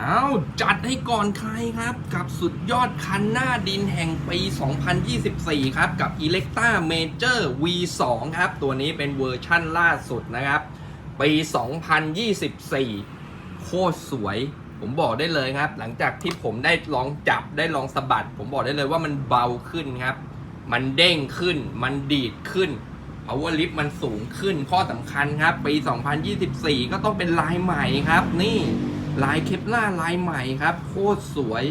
เอาจัดให้ก่อนใครครับ กับสุดยอดคันหน้าดินแห่งปี 2024 ครับ กับ Electra Major V2 ครับ ตัวนี้เป็นเวอร์ชั่นล่าสุดนะครับ ปี 2024 โคตรสวย ผมบอกได้เลยครับ หลังจากที่ผมได้ลองจับได้ลองสะบัด ผมบอกได้เลยว่ามันเบาขึ้นครับ มันเด้งขึ้น มันดีดขึ้น power lift มันสูงขึ้นข้อสำคัญครับ ปี 2024 ก็ต้องเป็นลายใหม่ครับนี่ ลายเคปล่าลายใหม่ครับ โคตรสวย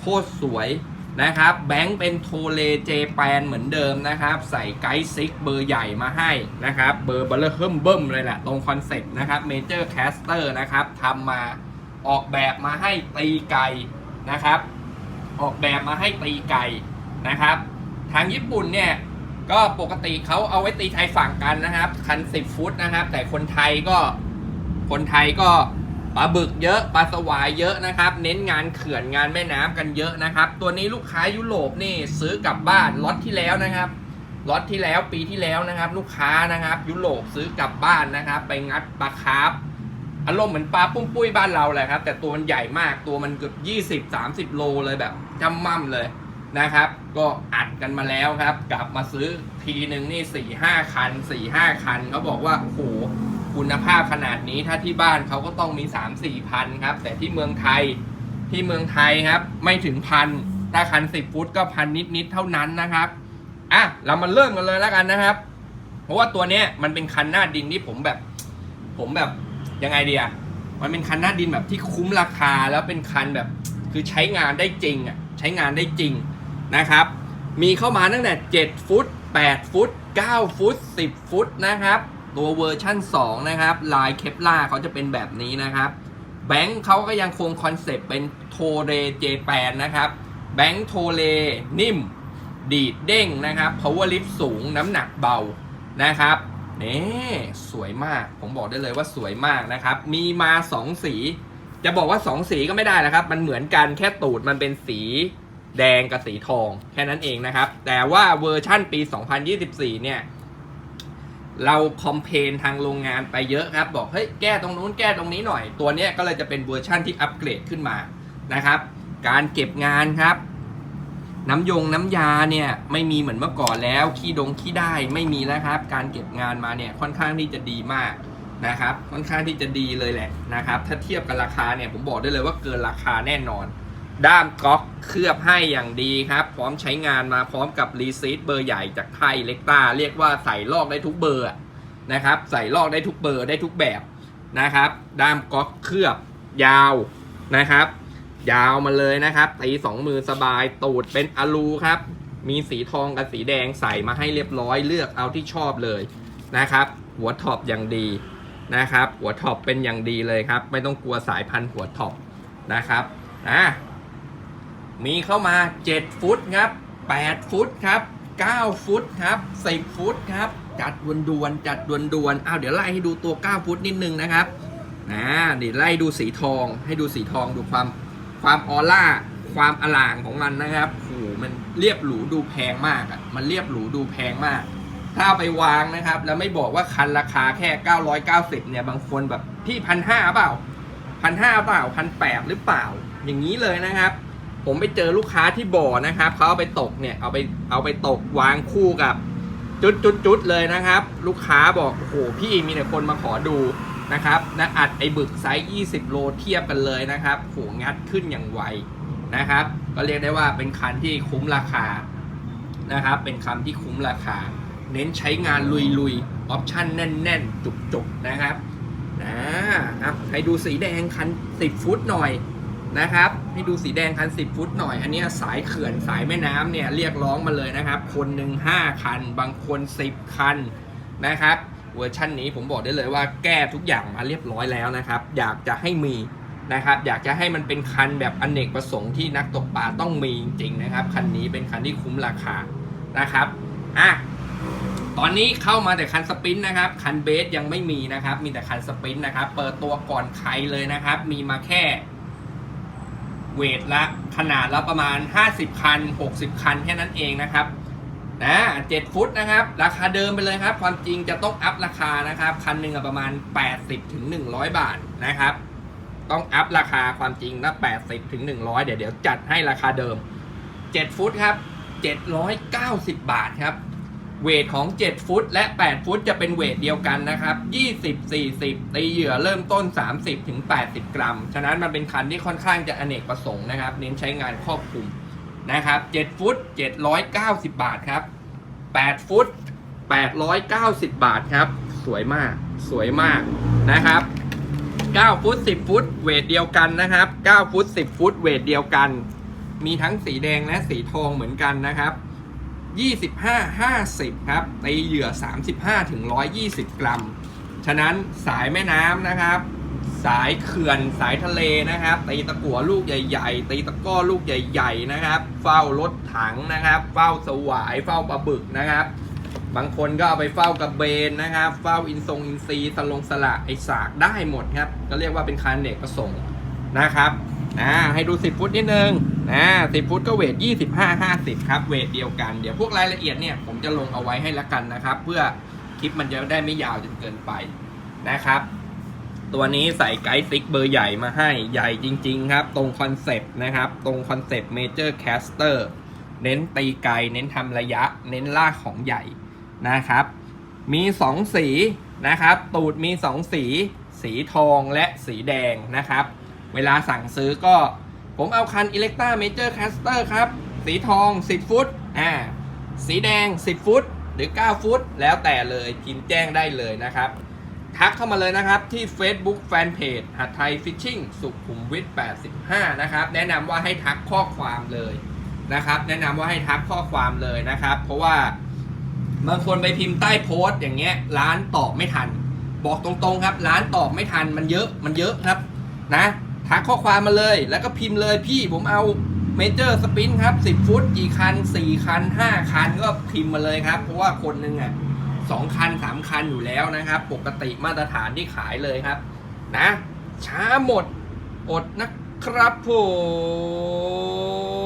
โคตรสวยนะครับ แบงค์เป็นโทเลเจแปนเหมือนเดิมนะครับ ใส่ไกด์ซิกเบอร์ใหญ่มาให้นะครับ เบอร์เบลเลอร์เฮิมเบิ้มเลยแหละตรงคอนเซ็ปต์นะครับเมเจอร์แคสเตอร์นะครับทำมาออกแบบมาให้ตีไก่นะครับ ออกแบบมาให้ตีไก่นะครับ ทางญี่ปุ่นเนี่ยก็ปกติเขาเอาไว้ตีชายฝั่งกันนะครับ คัน10ฟุตนะครับ แต่คนไทยก็คนไทยก็ ปลาบึกเยอะปลาสวายเยอะนะครับ เน้นงานเขื่อนงานแม่น้ำกันเยอะนะครับ ตัวนี้ลูกค้ายุโรปนี่ซื้อกลับบ้านล็อตที่แล้วนะครับล็อตที่แล้วปีที่แล้วนะครับ ลูกค้านะครับ ยุโรปซื้อกลับบ้านนะครับ ไปงัดปลาคาร์ฟอารมณ์เหมือนปลาปุ้มปุ้ยบ้านเราแหละครับ แต่ตัวมันใหญ่มากตัวมันเกือบ 20-30 โลเลยแบบจำม่ำเลยนะครับ ก็อัดกันมาแล้วครับ กลับมาซื้อทีหนึ่งนี่สี่ห้าคันสี่ห้าคันเขาบอกว่าโอ้โห คุณภาพขนาดนี้ถ้าที่บ้านเขาก็ต้องมีสามสี่พันครับ แต่ที่เมืองไทยที่เมืองไทยครับ ไม่ถึงพันถ้าคันสิบฟุตก็พันนิดๆเท่านั้นนะครับอะเรามาเริ่มกันเลยแล้วกันนะครับ เพราะว่าตัวเนี้ยมันเป็นคันหน้าดินที่ผมแบบ ผมแบบยังไงเดีอะมันเป็นคันหน้าดินแบบที่คุ้มราคาแล้วเป็นคันแบบ คือใช้งานได้จริงอะใช้งานได้จริงนะครับ มีเข้ามาตั้งแต่ 7 ฟุต 8 ฟุต 9 ฟุต 10 ฟุตนะครับ ตัวเวอร์ชั่น 2 นะครับ ลายเคปล่าเขาจะเป็นแบบนี้นะครับ แบงค์เขาก็ยังคงคอนเซปต์เป็นโทเรเจแปนนะครับ แบงค์โทเลนิ่ม ดีดเด้งนะครับ power lift สูงน้ำหนักเบานะครับนี่สวยมากผมบอกได้เลยว่าสวยมากนะครับ มีมา 2 สี จะบอกว่า 2 สีก็ไม่ได้นะครับ มันเหมือนกันแค่ตูดมันเป็นสีแดงกับสีทอง แค่นั้นเองนะครับ แต่ว่าเวอร์ชั่นปี 2024 เนี่ย เราคอมเพนทางโรงงานไปเยอะครับ บอกเฮ้ยแก้ตรงนู้นแก้ตรงนี้หน่อย ตัวนี้ก็เลยจะเป็นเวอร์ชั่นที่อัปเกรดขึ้นมานะครับ การเก็บงานครับ น้ำยงน้ำยาเนี่ยไม่มีเหมือนเมื่อก่อนแล้วขี้ดงขี้ได้ไม่มีแล้วครับ การเก็บงานมาเนี่ยค่อนข้างที่จะดีมากนะครับ ค่อนข้างที่จะดีเลยแหละนะครับ ถ้าเทียบกับราคาเนี่ยผมบอกได้เลยว่าเกินราคาแน่นอน ด้ามก๊อกเคลือบให้อย่างดีครับ พร้อมใช้งานมาพร้อมกับรีซีทเบอร์ใหญ่จากไทยเล็กตาเรียกว่าใส่ลอกได้ทุกเบอร์นะครับ ใส่ลอกได้ทุกเบอร์ได้ทุกแบบนะครับ ด้ามก๊อกเคลือบยาวนะครับ ยาวมาเลยนะครับตีสองมือสบายตูดเป็นอะลูครับ มีสีทองกับสีแดงใส่มาให้เรียบร้อยเลือกเอาที่ชอบเลยนะครับ หัวท็อปอย่างดีนะครับ หัวท็อปเป็นอย่างดีเลยครับ ไม่ต้องกลัวสายพันธุ์หัวท็อปนะครับอะ มีเข้ามา 7 ฟุตครับ 8 ฟุตครับ 9 ฟุตครับ 10 ฟุตครับ จัดดวนๆจัดดวนๆอ้าวเดี๋ยวไล่ให้ดูตัว 9 ฟุตนิดนึงนะครับนะเดี๋ยวไล่ดูสีทองให้ดูสีทองดูความความออร่าความอลางของมันนะครับโหมันเรียบหรูดูแพงมากอะมันเรียบหรูดูแพงมาก ถ้าเอาไปวางนะครับ แล้วไม่บอกว่าคันราคาแค่ 990 เนี่ยบางคนแบบพี่พันห้าเปล่าพันห้าเปล่าพันแปดหรือเปล่า อย่างนี้เลยนะครับ ผมไปเจอลูกค้าที่บ่อนะครับเขาเอาไปตกเนี่ยเอาไปเอาไปตกวางคู่กับจุดจุดจุดเลยนะครับ ลูกค้าบอกโอ้โหพี่มีแต่คนมาขอดูนะครับนะอัดไอ้บึกไซส์ 20 โลเทียบกันเลยนะครับโหงัดขึ้นอย่างไวนะครับ ก็เรียกได้ว่าเป็นคันที่คุ้มราคานะครับ เป็นคันที่คุ้มราคา เน้นใช้งานลุยๆออปชั่นแน่น ๆ จุกๆนะครับนะอะให้ดูสีแดงคัน 10 ฟุตหน่อย นะครับ ให้ดูสีแดงคัน 10 ฟุตหน่อย อันนี้สายเขื่อนสายแม่น้ำเนี่ยเรียกร้องมาเลยนะครับ คนหนึ่ง5 คัน บางคน 10 คันนะครับ เวอร์ชันนี้ผมบอกได้เลยว่าแก้ทุกอย่างมาเรียบร้อยแล้วนะครับ อยากจะให้มีนะครับ อยากจะให้มันเป็นคันแบบอเนกประสงค์ที่นักตกปลาต้องมีจริงๆนะครับ คันนี้เป็นคันที่คุ้มราคานะครับ อะตอนนี้เข้ามาแต่คันสปินนะครับ คันเบสยังไม่มีนะครับ มีแต่คันสปินนะครับ เปิดตัวก่อนใครเลยนะครับ มีมาแค่ เวทละขนาดละประมาณ 50 คัน 60 คันแค่นั้นเองนะครับนะ7ฟุตนะครับ ราคาเดิมไปเลยครับ ความจริงจะต้องอัพราคานะครับ คันหนึ่งประมาณ 80ถึง100 บาทนะครับ ต้องอัพราคาความจริงนะ80ถึง100 เดี๋ยวเดี๋ยวจัดให้ราคาเดิม 7 ฟุตครับ 790 บาทครับ เวทของ 7 ฟุต และ 8 ฟุตจะเป็นเวทเดียวกันนะครับ 20 40 ตีเหยื่อเริ่มต้น 30ถึง80 กรัม ฉะนั้นมันเป็นคันที่ค่อนข้างจะอเนกประสงค์นะครับ เน้นใช้งานครอบคลุมนะครับ 7 ฟุต 790 บาทครับ 8 ฟุต 890 บาทครับ สวยมาก สวยมากนะครับ 9 ฟุต 10 ฟุต เวทเดียวกันนะครับ 9 ฟุต 10 ฟุต เวทเดียวกัน มีทั้งสีแดงและสีทองเหมือนกันนะครับ 25 50 ครับตีเหยื่อ 35ถึง120 กรัม ฉะนั้นสายแม่น้ำนะครับ สายเขื่อนสายทะเลนะครับ ตีตะกั่วลูกใหญ่ๆ ตีตะก้อลูกใหญ่ๆนะครับ เฝ้ารถถังนะครับ เฝ้าสวายเฝ้าปลาบึกนะครับ บางคนก็เอาไปเฝ้ากระเบนนะครับ เฝ้าอินทรงอินซีสลงสละไอสากได้หมดครับ ก็เรียกว่าเป็นคันเนกประสงค์นะครับ นะให้ดู 10 ฟุตนิดนึงนะ10 ฟุตก็เวท 25 50 ครับ เวทเดียวกัน เดี๋ยวพวกรายละเอียดเนี่ยผมจะลงเอาไว้ให้ละกันนะครับ เพื่อคลิปมันจะได้ไม่ยาวจนเกินไปนะครับ ตัวนี้ใส่ไกด์ซิกเบอร์ใหญ่มาให้ใหญ่จริง ๆ ครับ ตรงคอนเซปต์นะครับ ตรงคอนเซปต์เมเจอร์แคสเตอร์เน้นตีไกล เน้นทำระยะ เน้นลากของใหญ่นะครับ มี 2 สีนะครับ ตูดมี 2 สี สีทองและสีแดงนะครับ เวลาสั่งซื้อก็ ผมเอาคัน Electra Major Caster ครับ สีทอง 10 ฟุตอ่าสีแดง 10 ฟุต หรือ 9 ฟุต แล้วแต่เลยพิมพ์แจ้งได้เลยนะครับ ทักเข้ามาเลยนะครับที่ Facebook Fanpage หัดไทยฟิชชิ่งสุขุมวิท85 นะครับ แนะนำว่าให้ทักข้อความเลยนะครับ แนะนำว่าให้ทักข้อความเลยนะครับ เพราะว่าบางคนไปพิมพ์ใต้โพสต์อย่างเงี้ยร้านตอบไม่ทัน บอกตรงๆครับ ร้านตอบไม่ทันมันเยอะมันเยอะครับนะ ทักข้อความมาเลย แล้วก็พิมพ์เลยพี่ผมเอาเมเจอร์สปินครับ 10 ฟุตกี่คัน 4 คัน 5 คันก็พิมพ์มาเลยครับ เพราะว่าคนหนึ่งอะสองคันสามคันอยู่แล้วนะครับ ปกติมาตรฐานที่ขายเลยครับ นะ ช้าหมด อดนะครับผม